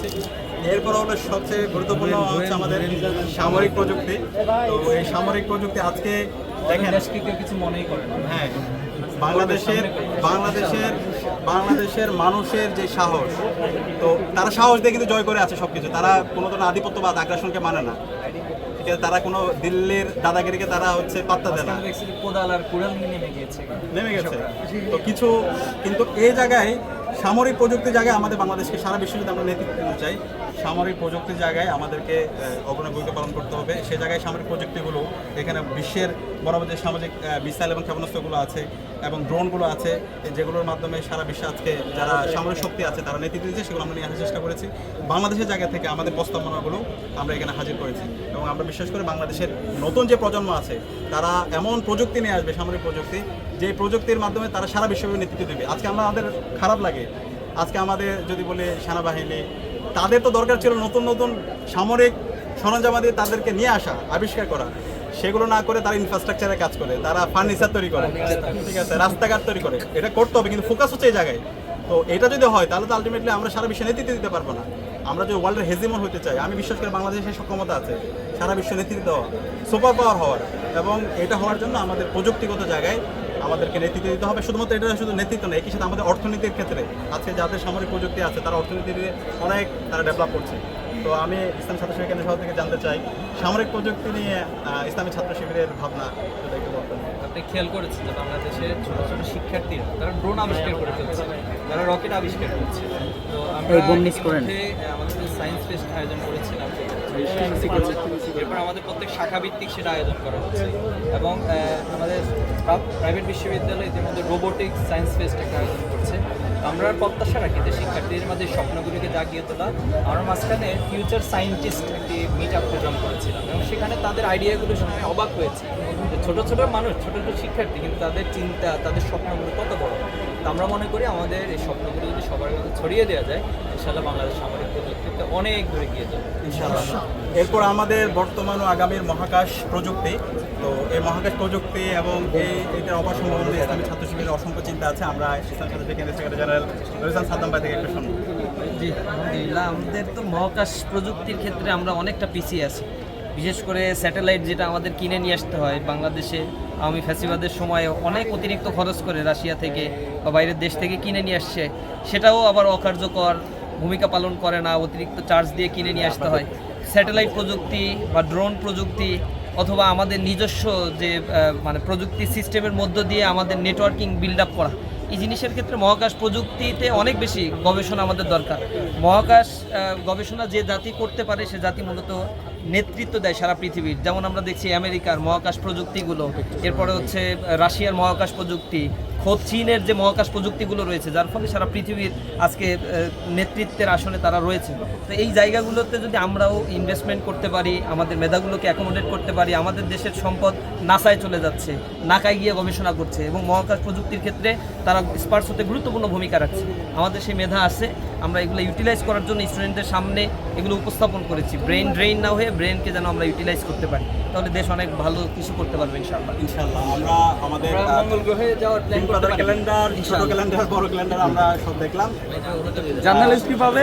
করেছি এরপর হলো সবচেয়ে গুরুত্বপূর্ণ হচ্ছে আমাদের সামরিক প্রযুক্তি। তো এই সামরিক প্রযুক্তি আজকে দেখেন কিছু মনেই করে হ্যাঁ বাংলাদেশের বাংলাদেশের বাংলাদেশের মানুষের যে সাহস তো তারা সাহস দিয়ে কিন্তু জয় করে আছে সব কিছু তারা কোনো ধরনের আধিপত্যবাদ আগ্রাসনকে মানে না। তারা কোনো দিল্লির দাদাগিরিকে তারা হচ্ছে পাত্তা দেয় না। কোদাল আর কুড়াল নেমে গিয়েছে। নেমে গেছে। তো কিছু কিন্তু এই জায়গায় সামরিক প্রযুক্তির জায়গায় আমাদের বাংলাদেশকে, সারা বিশ্বে যদি আমরা নেতৃত্ব চাই। সামরিক প্রযুক্তির জায়গায় আমাদেরকে অগ্রণী ভূমিকা পালন করতে হবে। সে জায়গায় সামরিক প্রযুক্তিগুলো, এখানে বিশ্বের বরাবর যে সামাজিক মিসাইল এবং ক্ষেপণাস্ত্রগুলো আছে এবং ড্রোনগুলো আছে যেগুলোর মাধ্যমে সারা বিশ্বে আজকে যারা সামরিক শক্তি আছে, তারা নেতৃত্ব দিচ্ছে সেগুলো আমরা নিয়ে আসার চেষ্টা করেছি। বাংলাদেশের জায়গা থেকে আমাদের প্রস্তাবনাগুলো আমরা এখানে হাজির করেছি এবং আমরা বিশ্বাস করি বাংলাদেশের নতুন যে প্রজন্ম আছে, তারা এমন প্রযুক্তি নিয়ে আসবে, সামরিক প্রযুক্তি যে প্রযুক্তির মাধ্যমে তারা সারা বিশ্বব্যাপী নেতৃত্ব দেবে। আজকে আমরা আমাদের খারাপ লাগে। আজকে আমাদের যদি বলি সেনাবাহিনী, তাদের তো দরকার ছিল নতুন নতুন সামরিক সরঞ্জামাদি তাদেরকে নিয়ে আসা, আবিষ্কার করা। সেগুলো না করে তারা ইনফ্রাস্ট্রাকচারে কাজ করে, তারা ফার্নিচার তৈরি করে। ঠিক আছে, রাস্তাঘাট তৈরি করে। এটা করতে হবে, কিন্তু ফোকাস হচ্ছে এই জায়গায়। তো এটা যদি হয়, তাহলে তো আলটিমেটলি আমরা সারা বিশ্বে নেতৃত্ব দিতে পারব না। আমরা যদি ওয়ার্ল্ডের হেজিমন হতে চাই, আমি বিশ্বাস করি বাংলাদেশের সক্ষমতা আছে, সারা বিশ্ব নেতৃত্ব দেওয়া সুপার পাওয়ার হওয়ার। এবং এটা হওয়ার জন্য আমাদের প্রযুক্তিগত জায়গায় আমাদেরকে নেতৃত্ব দিতে হবে। শুধুমাত্র এটা শুধু নেতৃত্ব নয় একই সাথে আমাদের অর্থনীতির ক্ষেত্রে আজকে যাদের সামরিক প্রযুক্তি আছে তারা অর্থনীতিতে অনেক তারা ডেভেলপ করছে। তো আমি ইসলাম ছাত্র শিবির কেন্দ্র সভা থেকে জানতে চাই সামরিক প্রযুক্তি নিয়ে ইসলামী ছাত্র শিবিরের ভাবনা যদি একটু বলতেন আপনি খেয়াল করেছেন যে বাংলাদেশের ছোট ছোট শিক্ষার্থীরা তারা ড্রোন আবিষ্কার করে ফেলছে তারা রকেট আবিষ্কার করছে। তো আমরা আমাদের সায়েন্স ফেস্ট আয়োজন করেছিলাম। এরপর আমাদের প্রত্যেক শাখা ভিত্তিক সেটা আয়োজন করা হচ্ছে। এবং আমাদের প্রাইভেট বিশ্ববিদ্যালয় ইতিমধ্যে রোবোটিক্স সায়েন্স ফেস্ট একটা আয়োজন করছে। আমরা প্রত্যাশা রাখি যে শিক্ষার্থীদের মধ্যে স্বপ্নগুলিকে জাগিয়ে তোলা। আমরা মাঝখানে ফিউচার সায়েন্টিস্ট একটি মিট আপ প্রোগ্রাম করেছিলাম। এবং সেখানে তাদের আইডিয়াগুলো শুনে অবাক হয়েছে ছোট ছোট মানুষ, ছোট ছোট শিক্ষার্থী, কিন্তু তাদের চিন্তা, তাদের স্বপ্নগুলো কত বড়? আমরা মনে করি আমাদের এই স্বপ্নগুলো যদি সবার কাছে ছড়িয়ে দেওয়া যায় ইনশাল্লাহ বাংলাদেশ সামরিক প্রযুক্তিতে অনেক দূরে গিয়ে যাবে। ইনশাআল্লাহ। এরপর আমাদের বর্তমান ও আগামীর মহাকাশ প্রযুক্তি তো এই মহাকাশ প্রযুক্তি এবং এই এটার অপার সম্ভাবনা ইসলামী ছাত্র শিবিরের অসংখ্য চিন্তা আছে। আমরা ইসলাম ছাত্র সেক্রেটারি জেনারেল রোজান সাদ্দাম ভাই থেকে একটু শুনব জি আলহামদুলিল্লাহ আমাদের তো মহাকাশ প্রযুক্তির ক্ষেত্রে আমরা অনেকটা পিছিয়ে আছি। বিশেষ করে স্যাটেলাইট যেটা আমাদের কিনে নিয়ে আসতে হয় বাংলাদেশে আমি ফ্যাসিবাদের সময় অনেক অতিরিক্ত খরচ করে রাশিয়া থেকে বা বাইরের দেশ থেকে কিনে নিয়ে আসছে। সেটাও আবার অকার্যকর ভূমিকা পালন করে না, অতিরিক্ত চার্জ দিয়ে কিনে নিয়ে আসতে হয়। স্যাটেলাইট প্রযুক্তি বা ড্রোন প্রযুক্তি অথবা আমাদের নিজস্ব যে মানে প্রযুক্তি সিস্টেমের মধ্য দিয়ে আমাদের নেটওয়ার্কিং বিল্ড আপ করা। এই জিনিসের ক্ষেত্রে মহাকাশ প্রযুক্তিতে অনেক বেশি গবেষণা আমাদের দরকার। মহাকাশ গবেষণা যে জাতি করতে পারে, সে জাতি মূলত নেতৃত্ব দেয় সারা পৃথিবীর। যেমন আমরা দেখছি আমেরিকার মহাকাশ প্রযুক্তিগুলো, এরপরে হচ্ছে রাশিয়ার মহাকাশ প্রযুক্তি, খোদ চীনের যে মহাকাশ প্রযুক্তিগুলো রয়েছে, যার ফলে সারা পৃথিবীর আজকে নেতৃত্বের আসনে তারা রয়েছে। তো এই জায়গাগুলোতে যদি আমরাও ইনভেস্টমেন্ট করতে পারি, আমাদের মেধাগুলোকে অ্যাকোমোডেট করতে পারি, আমাদের দেশের সম্পদ নাসায় চলে যাচ্ছে, নাকায় গিয়ে গবেষণা করছে এবং মহাকাশ প্রযুক্তির ক্ষেত্রে তারা স্পার্স হতে গুরুত্বপূর্ণ ভূমিকা রাখছে। আমাদের সেই মেধা আছে আমরা এগুলো ইউটিলাইজ করার জন্য স্টুডেন্টদের সামনে এগুলো উপস্থাপন করেছি। ব্রেন ড্রেন না হয়ে ব্রেনকে যেন আমরা ইউটিলাইজ করতে পারি তাহলে দেশ অনেক ভালো কিছু করতে পারবে ইনশাআল্লাহ। ইনশাআল্লাহ আমরা আমাদের মঙ্গল গ্রহে যাওয়ার প্ল্যান করতে ক্যালেন্ডার ছোট ক্যালেন্ডার বড় ক্যালেন্ডার আমরা সব দেখলাম। জার্নালিস্ট কীভাবে